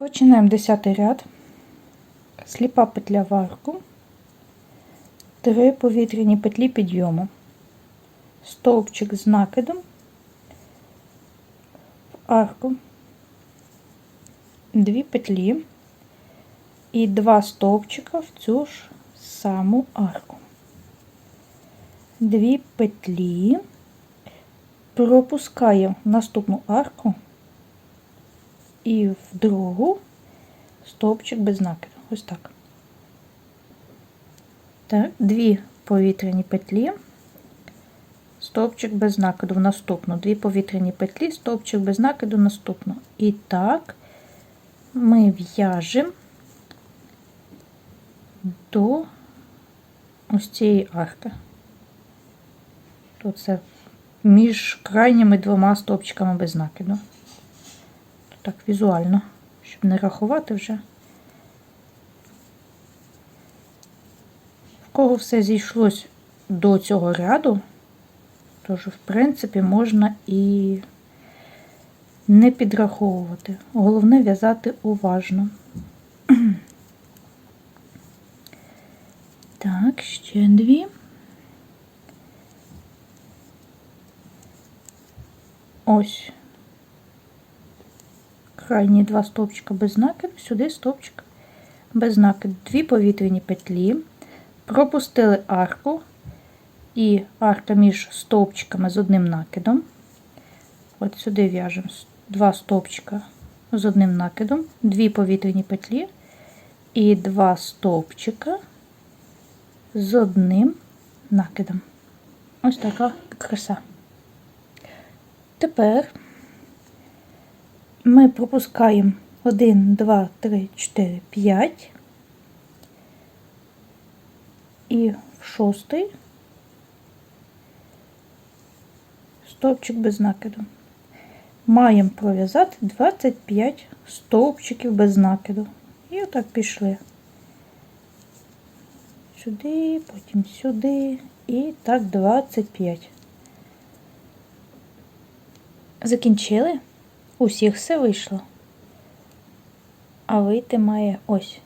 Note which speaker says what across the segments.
Speaker 1: Починаємо 10 ряд, сліпа петля в арку, 3 повітряні петлі підйому, стовпчик з накидом, в арку, 2 петлі. І 2 стовпчика в цю ж саму арку. 2 петлі, пропускаємо наступну арку і в другу стовпчик без накиду. Ось так. Так, дві повітряні петлі, стовпчик без накиду в наступну. Дві повітряні петлі, стовпчик без накиду в наступну. І так ми в'яжемо до ось цієї арки. Тут це між крайніми двома стовпчиками без накиду так візуально, щоб не рахувати вже. В кого все зійшлось до цього ряду, тож, в принципі, можна і не підраховувати. Головне в'язати уважно. Так, ще дві. Ось крайні два стовпчика без накиду, сюди стовпчик без накиду. Дві повітряні петлі, пропустили арку і арка між стовпчиками з одним накидом. От сюди в'яжемо два стовпчика з одним накидом, дві повітряні петлі і два стовпчика з одним накидом. Ось така краса. Тепер ми пропускаємо 1, 2, 3, 4, 5 і шостий стовпчик без накиду. Маємо пров'язати 25 стовпчиків без накиду. І отак пішли. Сюди, потім сюди і так 25. Закінчили? У всіх все вийшло. А вийти має ось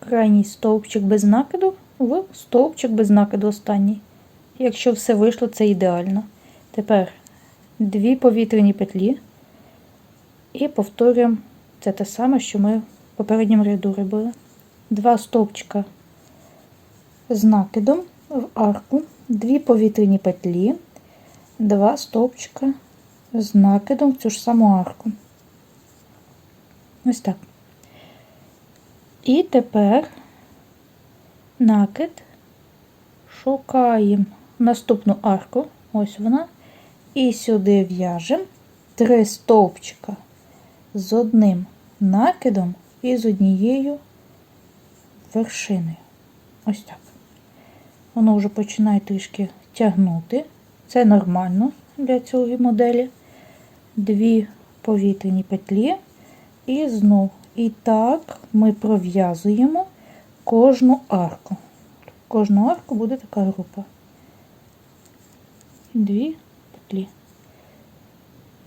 Speaker 1: крайній стовпчик без накиду в стовпчик без накиду останній. Якщо все вийшло, це ідеально. Тепер дві повітряні петлі і повторюємо це те саме, що ми в попередньому ряду робили. Два стовпчика з накидом в арку, дві повітряні петлі, два стовпчика з накидом в цю ж саму арку. Ось так. І тепер накид шукаємо наступну арку, ось вона, і сюди в'яжемо три стовпчика з одним накидом і з однією вершиною. Ось так. Воно вже починає трішки тягнути. Це нормально для цієї моделі дві повітряні петлі і знов. І так ми пров'язуємо кожну арку. Кожну арку буде така група. Дві петлі.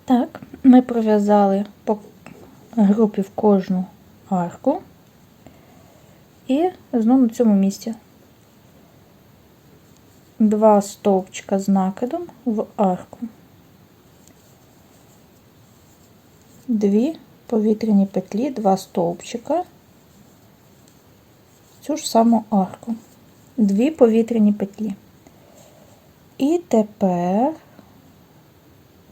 Speaker 1: Так, ми пров'язали по групі в кожну арку. І знову на цьому місці два стовпчика з накидом в арку. Дві повітряні петлі, два стовпчика, цю ж саму арку, дві повітряні петлі. І тепер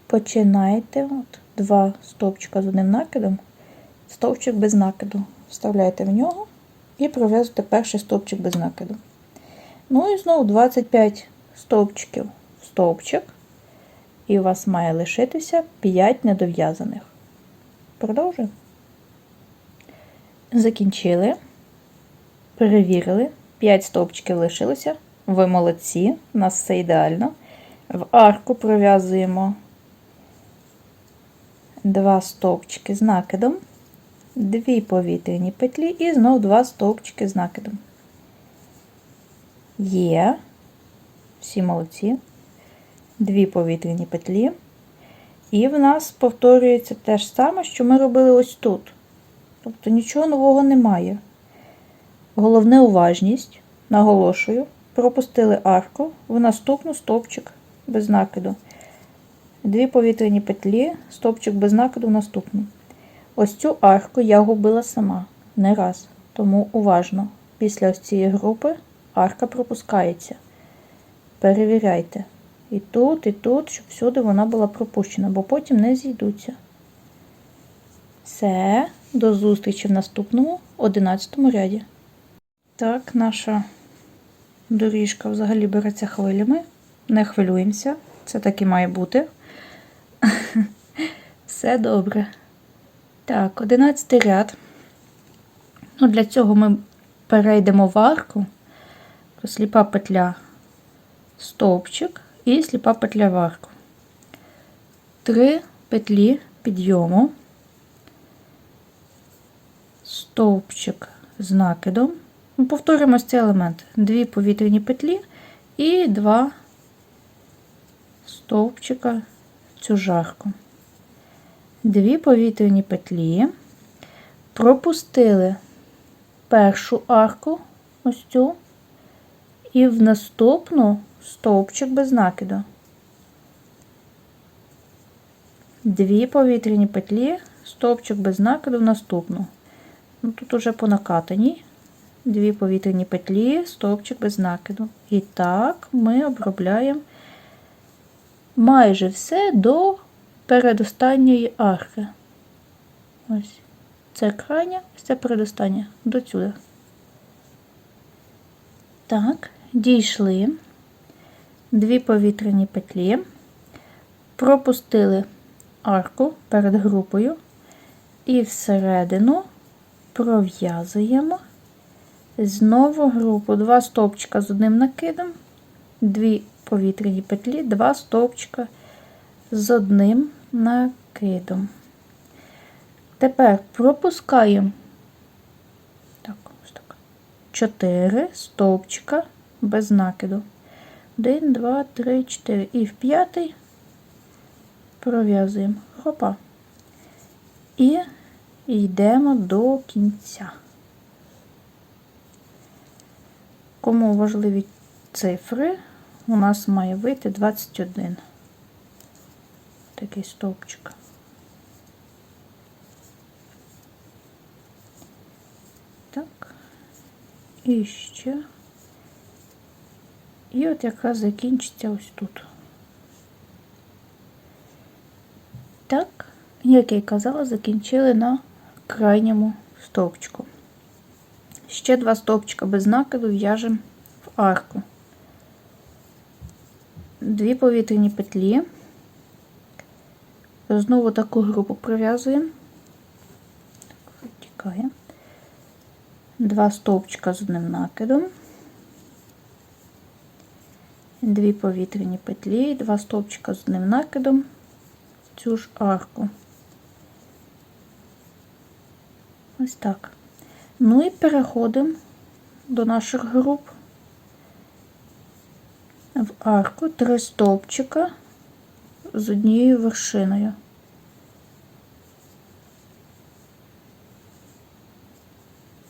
Speaker 1: починайте от, два стовпчика з одним накидом, стовпчик без накиду. Вставляєте в нього і пров'язуєте перший стовпчик без накиду. Ну і знову 25 стовпчиків в стовпчик, і у вас має лишитися 5 недов'язаних. Продовжуємо. Закінчили, перевірили, 5 стовпчиків лишилося. Ви молодці, у нас все ідеально. В арку пров'язуємо два стовпчики з накидом, дві повітряні петлі і знову два стовпчики з накидом. Є, всі молодці, дві повітряні петлі. І в нас повторюється те ж саме, що ми робили ось тут. Тобто нічого нового немає. Головне уважність, наголошую, пропустили арку в наступну стовпчик без накиду. Дві повітряні петлі, стовпчик без накиду в наступну. Ось цю арку я губила сама, не раз. Тому уважно. Після ось цієї групи арка пропускається. Перевіряйте. І тут, і тут, щоб всюди вона була пропущена, бо потім не зійдуться. Все, до зустрічі в наступному 11 ряді. Так, наша доріжка взагалі береться хвилями. Не хвилюємося, це так і має бути. Все добре. Так, 11 ряд. Ну, для цього ми перейдемо в арку, сліпа петля, стовпчик і сліпа петля в арку. Три петлі підйому, стовпчик з накидом. Ми повторимо цей елемент. Дві повітряні петлі і два стовпчика в цю жарку. Дві повітряні петлі, пропустили першу арку, ось цю, і в наступну стовпчик без накиду. Дві повітряні петлі, стовпчик без накиду в наступну. Ну, тут уже по накатаній. Дві повітряні петлі, стовпчик без накиду. І так ми обробляємо майже все до передостанньої арки. Ось. Це крайня, це передостання до сюди. Так, дійшли дві повітряні петлі, пропустили арку перед групою. І всередину пров'язуємо знову групу, два стовпчика з одним накидом, дві повітряні петлі, два стовпчика з одним накидом. Тепер пропускаємо. Так, ось так, 4 стовпчика без накиду. 1, 2, 3, 4. І в п'ятий пров'язуємо хопа. І йдемо до кінця. Кому важливі цифри, у нас має вийти 21. Такий стовпчик. Так. І ще. І от якраз закінчиться ось тут. Так, як я й казала, закінчили на крайньому стовпчику. Ще два стовпчика без накиду в'яжемо в арку. Дві повітряні петлі. Знову таку групу прив'язуємо. Втікає. Два стовпчика з одним накидом. Дві повітряні петлі, два стовпчика з одним накидом в цю ж арку. Ось так. Ну і переходимо до наших груп. В арку три стовпчика з однією вершиною.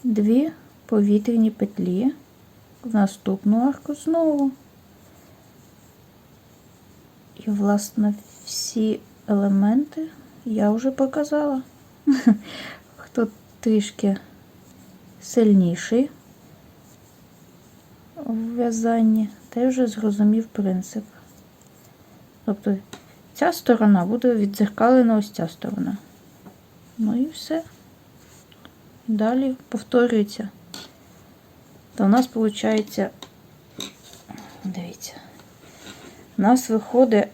Speaker 1: Дві повітряні петлі в наступну арку знову. І, власне, всі елементи я вже показала. Хто трішки сильніший в в'язанні, той вже зрозумів принцип. Тобто ця сторона буде відзеркалена ось ця сторона. Ну і все. Далі повторюється. То у нас виходить, дивіться, у нас виходить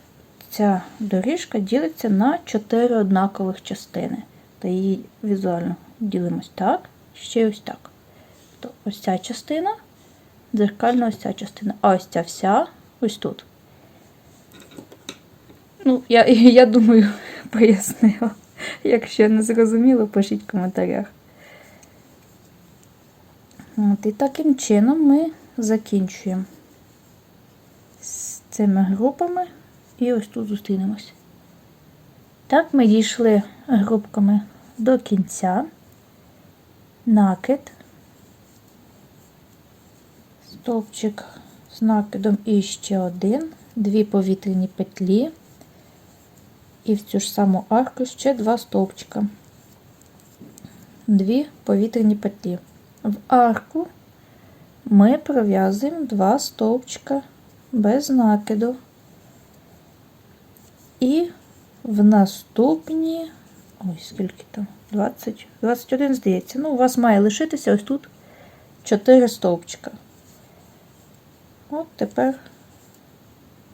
Speaker 1: ця доріжка ділиться на 4 однакових частини. Та її візуально ділимось так, ще ось так. То ось ця частина, дзеркальна ось ця частина, а ось ця вся ось тут. Ну, я, я думаю, пояснила. Якщо не зрозуміло, пишіть в коментарях. От, І таким чином ми закінчуємо з цими групами і ось тут зустрінемось. Так, ми дійшли групками до кінця. накид, стовпчик з накидом і ще один, дві повітряні петлі, і в цю ж саму арку ще два стовпчика, дві повітряні петлі. В арку ми пров'язуємо два стовпчика без накиду. І в наступні, ой, скільки там, 20, 21, здається. Ну, у вас має лишитися ось тут 4 стовпчика. От тепер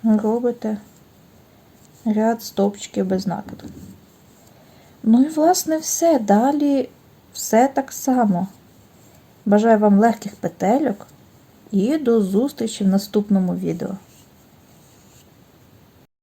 Speaker 1: робите ряд стовпчиків без накиду. Ну і, власне, все. Далі все так само. Бажаю вам легких петельок і до зустрічі в наступному відео.